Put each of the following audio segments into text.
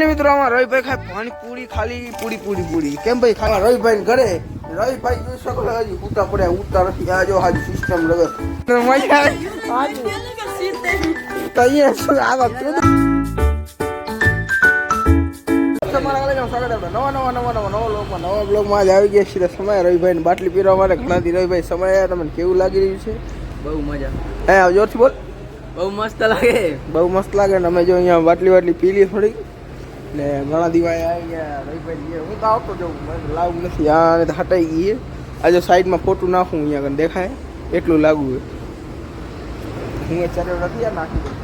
મિત્રો આમાં રવિભાઈ ખાય પાણી પૂરી ખાલી પૂરી પૂરી પૂરી. કેમ ભાઈ? ખાવા રવિભાઈ ઘરે. રવિભાઈ જોઈ શકો હજી ઉતા પડ્યા ઉતા નથી. આ જો હાજી સિસ્ટમ લગે નવા નવા નવા નવા નવા બ્લોગમાં આજે આવી ગયા છીએ સમય રવિભાઈ બાટલી પીરવા માટે. ઘણાથી રવિભાઈ સમય તમને કેવું લાગી રહ્યું છે? બહુ મજા. હે જોરથી બોલ. બહુ મસ્ત લાગે. બહુ મસ્ત લાગે ને અમે જો અહીંયા બાટલી બાટલી પી લઈએ થોડી ને ઘણા દિવાળી આવી ગયા રવિભાઈ જે હું તો આવતો જઉં મને લાવું નથી. આ હટાઈ ગઈ આજે સાઈડમાં ફોટું નાખું અહીંયા આગળ દેખાય. એટલું લાગુ હું ચારે નથી આ નાખી દઉં.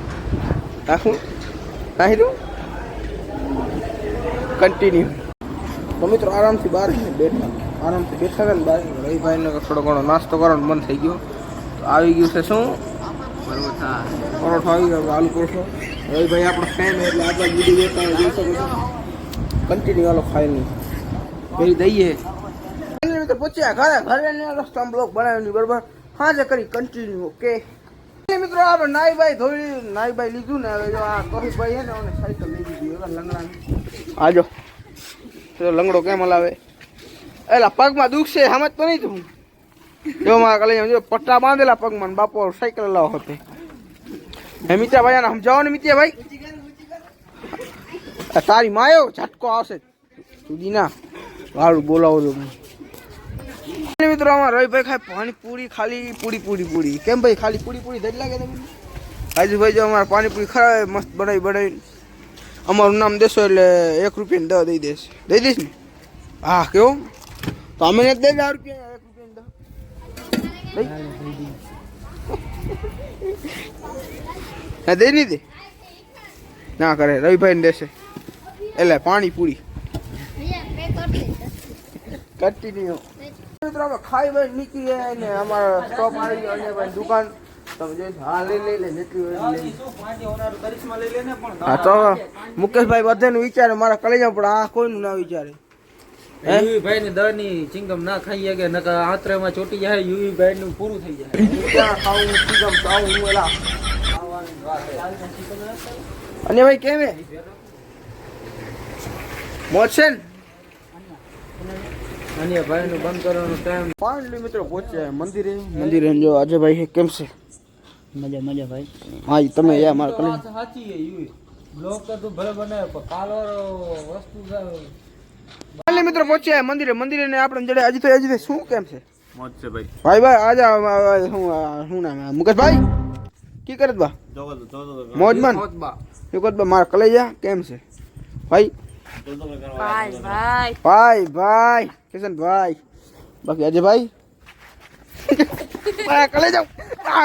નાખું? નાખી દઉં? કન્ટિન્યુ તો મિત્રો આરામથી બહાર બેઠા. આરામથી બેઠા હતા ને બહાર. રવિભાઈને થોડો ઘણો નાસ્તો કરવાનો મન થઈ ગયો. તો આવી ગયું છે શું? પરોઠા. પરોઠો આવી ગયો આલુ પરોઠો. રવિભાઈ આપણો ફેન એટલે આપણે બીજી જોતા હોય જોઈ છો કન્ટિન્યુ ખાઈ નહીં પેલી દઈએ. મિત્રો પૂછ્યા, ઘરે ઘરે રસ્તા બ્લોક બનાવેલી બરોબર? હા જે કરી કન્ટિન્યુ ઓકે મિત્રો, આપણે નાઈભાઈ ધોઈ નાઈભાઈ લીધું ને, હવે જો આ કોહીભાઈ છે ને એને સાયકલ લઈ દીધી એવા લંગડા આજો. તો લંગડો કેમ હલાવે? એલા, પગમાં દુખશે સમજ તો નહીં તું. જો મારા કલે પટ્ટા બાંધેલા પગમાં બાપો સાયકલ લાવો હતો. હે મિત્યા ભાઈ આને સમજાવો ને મિત્યા ભાઈ તારી માયો ઝટકો આવશે. સુધીના વાળું બોલાવો તો મિત્રો, આમાં રવિભાઈ ખાય પાણીપુરી ખાલી, પૂરી પૂરી પૂરી. કેમ ભાઈ, ખાલી પૂરી પૂરી ધજ લાગે તમને? રાજુભાઈ જો અમારે પાણીપુરી ખરા, મસ્ત બનાવી બનાવી અમારું નામ દેશો એટલે એક રૂપિયાની દવા દઈ દેશે. દઈ દઈશ ને? હા, કેવું? તો અમે દે રૂપિયા, એક રૂપિયાની દવા હા દઈ નહીં દે. ના, કરે. રવિભાઈ ને દેશે. એટલે પાણી પૂરી. કન્ટિન્યુ મિત્રો અમે ખાઈ ભાઈ નીકળી ગયા ને અમારા સ્ટોપ આવી ગયો અને ભાઈ દુકાન. તમે જોઈ, હા, લઈ લઈ લે જેટલી. હા, તો મુકેશભાઈ બધાનું વિચારે, મારા કલેજા પણ આ કોઈનું ના વિચારે. હે? ની દરની ચિંગમ ના ખાઈ કે નકર આત્રે માં ચોટી જાય યુવી નું પૂરું થઈ જાય. ખાવું ચીગમ ચાવું હું એલા અને ભાઈ કેમ? હે મોજ છે ને અને ભાઈ નું બંધ કરવાનો ટાઈમ. પાંચ મિત્રો પહોંચ્યા મંદિરે. મંદિરે જો આજે ભાઈ કેમ છે? મજા મજા ભાઈ. હા તમે યા મારા કલેજા સાચી યુવી. બ્લોક તો ભલે બનાવે પણ કાલવાળો વસ્તુ એટલે મિત્રો પહોંચ્યા મંદિરે. મંદિરે ને આપણે જડે હજી તો હજી તો શું કેમ છે? મોજ છે ભાઈ. ભાઈ ભાઈ આજા હું શું નામ મુકેશભાઈ કી કરે બા? મોજમાન મુકેશ બા. મારા કલેજા કેમ છે? ભાઈ? ભાઈ ભાઈ. ભાઈ ભાઈ. કિશન ભાઈ. બાકી અજય ભાઈ? મારા કલેજા આ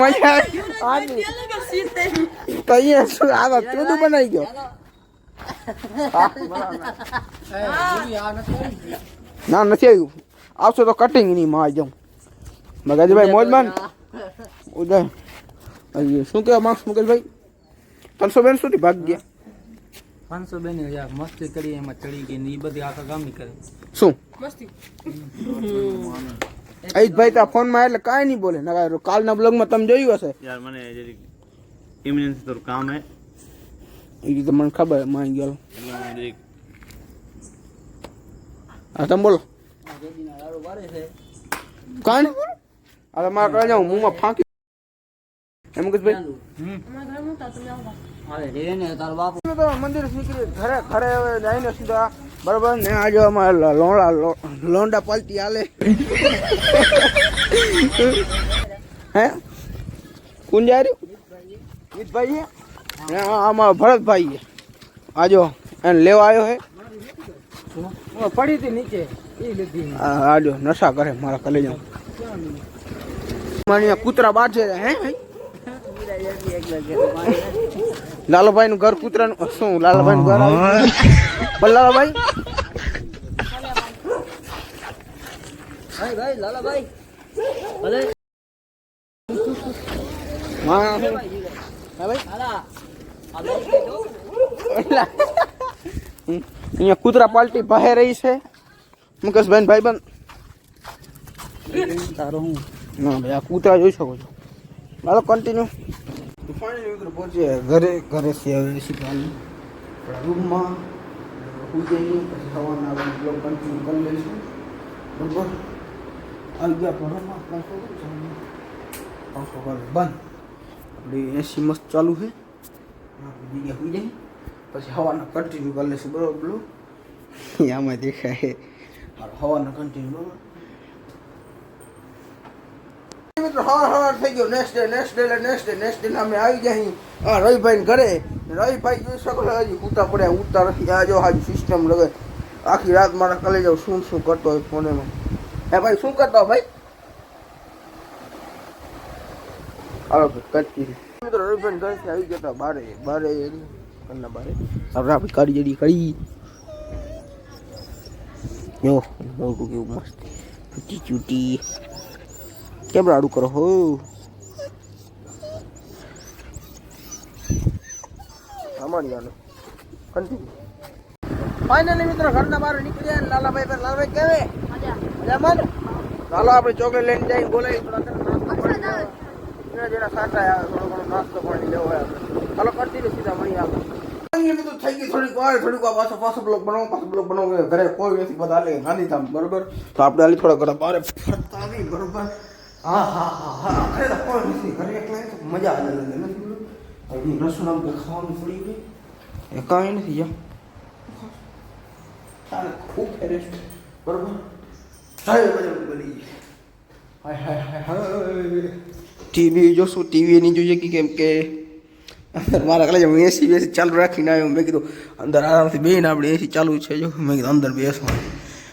મજા આવી. તો અહીંયા શું આવા ચૂડું બનાવી ગયો. ના નથી આવ્યું. આવશો તો કટિંગની માં જાઉં. મગાજીભાઈ મોજમાન ઉદય. અહીં શું કહેવા માંગશો મુકેશભાઈ ત્રણસો બેન સુધી ભાગ ગયા. પાંચસો બેન યાર મસ્તી કરી એમાં ચડી ગઈ ને એ બધી આખા ગામની કરે. શું? અહિતભાઈ તા ફોનમાં એટલે કાંઈ નહીં બોલે. નકર કાલના બ્લોગમાં તમે જોયું હશે. યાર મને જરીક ઇમરજન્સી થોડું કામ હે. એ રીતે મને ખબર માઈ ગયો હું તમે બોલો કાંઈ નહીં બોલો આ તો મારા કહે જાઉં મુંહમાં ફાંકી એમ મુકેશભાઈ અરે રે ને તારો બાપુ તો મંદિર નીકળી ઘરે ઘરે હવે જઈને સીધા બરોબર ને આજે અમારે લોંડા લોંડા પાલટી હાલે હે કોણ જાય રહ્યું ને આ અમારો ભરતભાઈ આજો એને લેવા આવ્યો હે પડી હતી નીચે. આજો નશા કરે મારા કલેજા. મારી કૂતરા છે હે ભાઈ લાલાભાઈ નું ઘર કૂતરાનું શું લાલાભાઈ. નું ઘર લાલાભાઈ. લાલાભાઈ ભલે હા ભાઈ. અહીંયા કૂતરા પાલટી બહાર રહી છે. મુકેશભાઈ ભાઈબંધ તારો હું? ના ભાઈ આ કૂતરા જોઈ શકો છો. હાલો કન્ટિન્યુ ફાઇનલી મિત્રો પહોંચીએ ઘરે ઘરે છે શીખવાનું રૂમમાં હું જઈએ પછી સવારના આપણે બ્લોગ કન્ટિન્યુ કરી લઈશું. બરોબર? આવી ગયા બંધ. આપણી એસી મસ્ત ચાલુ છે. જગ્યા હોઈ જઈએ પછી હવાના કન્ટિન્યુ કરી લઈશું બરોબર બ્લોગ આમાં દેખાય હવાના કન્ટિન્યુ બરોબર મિત્રો થઈ ગયો next day next next day next અમે આવી અહીં હા રવિભાઈ ઘરે રવિભાઈ જોઈ શકો છો. હજી ઉતા પડ્યા ઉતા નથી આ જો સિસ્ટમ લગે આખી રાત મારા કલે જાવ શું શું કરતો હોય ફોનેમાં હે ભાઈ શું કરતો ભાઈ હાલો કરતી મિત્રો રવિભાઈ ઘરેથી આવી ગયા હતા બારે બારે ઘરના બારે. આપણે આપણી કાળી જડી કરી જો મોટું કેવું મસ્ત. ચૂટી ચૂટી. કેમ રાડું કરો હો? સામાન્ય આનો કન્ટિન્યુ ફાઇનલી મિત્રો ઘરના બહાર નીકળ્યા લાલાભાઈ પર. લાલાભાઈ કેવે? મજામાં ચાલો આપણે ચોકલેટ લઈને જઈને બોલાવી થોડા ઘણા નાસ્તો પાણી લેવા. જેના જેના સાચા આવે થોડો ઘણો નાસ્તો પાણી લેવો હોય આપણે. ચાલો કન્ટિન્યુ સીધા મળી આપણે. ફાઇનલી મિત્રો થઈ ગઈ થોડીક વાર થોડીક વાર પાછો પાછો બ્લોક બનાવો, પાછો બ્લોક બનાવો ઘરે કોઈ નથી, બધા હાલે ગાંધીધામ બરોબર? તો આપણે હાલી થોડા ઘણા બારે ફરતા આવી બરોબર? હા હા હા હા, ઘરે તો કોઈ નથી, ઘરે એકલા તો મજા આવે અલગ નથી બોલું અહીં રસોડામાં કંઈ ખાવાનું પડી ગયું એ કાંઈ નથી જા ચાલે ખૂબ ફેરે છે બરોબર હાય મજા બની ગઈ. હાય હાય હાય હાય. ટીવી જોશું ટીવી નહીં જોઈએ કે કેમ કે અંદર મારા કલે હું એસી બેસી ચાલુ રાખીને આવ્યો મેં કીધું અંદર આરામથી બેહીને આપણે એસી ચાલુ છે જો મેં કીધું અંદર બેસવાનું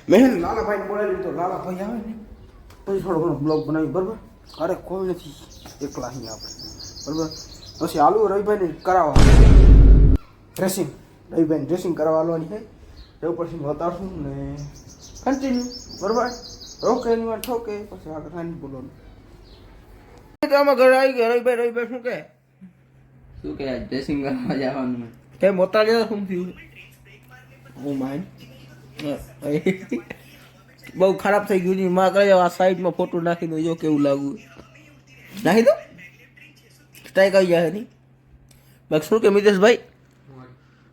મેં છે ને લાલાભાઈને બોલાવી તો લાલાભાઈ આવે ને પછી થોડો ઘણો બ્લોગ બનાવી બરાબર? અરે કોઈ નથી, એકલા અહીંયા આપણે, બરાબર? પછી આલુ રવિભાઈને કરાવવા ડ્રેસિંગ રવિભાઈને ડ્રેસિંગ કરાવવાની છે. એવું પછી બતાવશું ને? કન્ટિન્યુ બરાબર? રોકે એની વાર ઠોકે, પછી આગળ ખાઈને બોલવાનું. આમાં ઘરે આવી ગયા રવિભાઈ રવિભાઈ શું કહે? શું કે ડ્રેસિંગ કરવા જવાનું કેમ મોટા લેવા શું થયું? હું માઇન બહુ ખરાબ થઈ ગયું નહીં માં કહે આ સાઈડમાં ફોટો નાખી દો જો કેવું લાગુ. નાખી દો. સ્ટ્રાઈક આવી જાય નહીં બાકી શું કે મિતેશભાઈ?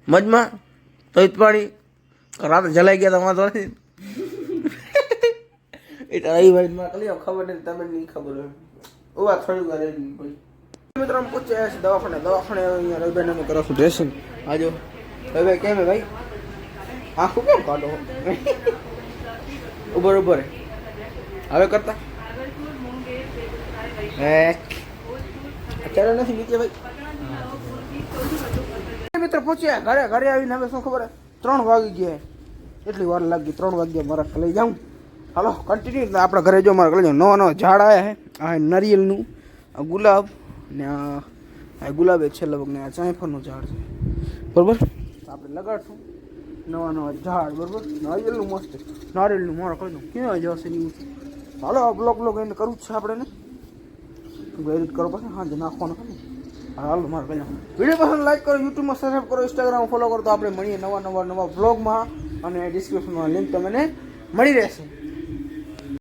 મજમાં? તો પાણી રાતે જલાઈ ગયા તો વાંધો નથી. એટલે રવિભાઈ માં કહી ખબર નથી તમે નહીં ખબર હોય. ઊભા થોડી વાર મિત્રો અમે પૂછ્યા છે, દવાખાને દવાખાને અહીંયા રવિભાઈને અમે કરાવશું ડ્રેસિંગ આજો રવિભાઈ કેમ હે ભાઈ? આખું કેમ કાઢો? ઉભર ઉભર હવે કરતા? હે? અત્યારે નથી, નીચે ભાઈ. મિત્ર પૂછ્યા ઘરે ઘરે આવીને હવે શું ખબર? ત્રણ વાગી ગયા. એટલી વાર લાગી, ત્રણ વાગ્યા મારા લઈ જાઉં. હાલો કન્ટિન્યુ આપણા ઘરે જો મારા જાઉં નવા નવા ઝાડ આવ્યા હે. આ નરિયેલનું આ ગુલાબ ને આ ગુલાબ એ છે લગભગ ને આ જાયફળનું ઝાડ છે. બરાબર? આપણે લગાડશું. નવા નવા ઝાડ, બરાબર? નારિયેલનું મસ્ત નારિયેલનું મારો કહી દઉં. ક્યાં જશે નહીં હાલો, આ બ્લોક બ્લોક એને કરવું જ છે આપણે ને. એડિટ કરો પછી હા નાખવાનું હાલો, મારે કહી વીડિયો પસંદ લાઈક કરો યુટ્યુબમાં સબસ્ક્રાઈબ કરો ઇન્સ્ટાગ્રામ ફોલો કરો તો આપણે મળીએ નવા નવા નવા બ્લોગમાં. અને ડિસ્ક્રિપ્શનમાં લિંક તમને મળી રહેશે.